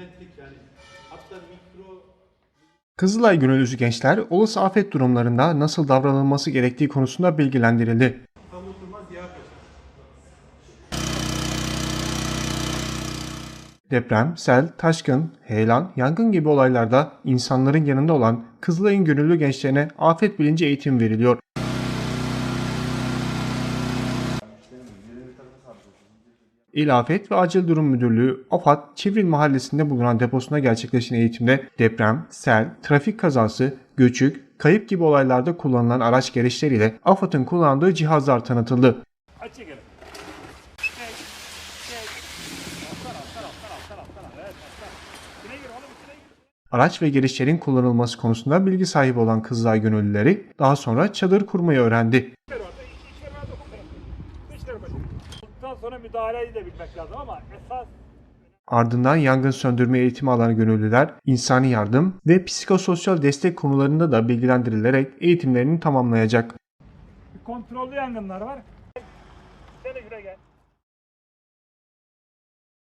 milimetrik yani hatta mikro Kızılay gönüllüsü gençler olası afet durumlarında nasıl davranılması gerektiği konusunda bilgilendirildi. Deprem, sel, taşkın, heyelan, yangın gibi olaylarda insanların yanında olan Kızılay'ın gönüllü gençlerine afet bilinci eğitim veriliyor. İl Afet ve Acil Durum Müdürlüğü AFAD Çivril Mahallesi'nde bulunan deposuna gerçekleşen eğitimde deprem, sel, trafik kazası, göçük, kayıp gibi olaylarda kullanılan araç gereçleriyle AFAD'ın kullandığı cihazlar tanıtıldı. Araç ve gereçlerin kullanılması konusunda bilgi sahibi olan Kızılay gönüllüleri daha sonra çadır kurmayı öğrendi. Ondan sonra müdahaleyi de bilmek lazım ama esas Ardından yangın söndürme eğitimi alan gönüllüler insani yardım ve psikososyal destek konularında da bilgilendirilerek eğitimlerini tamamlayacak. bir kontrollü yangınlar var. De güne gel.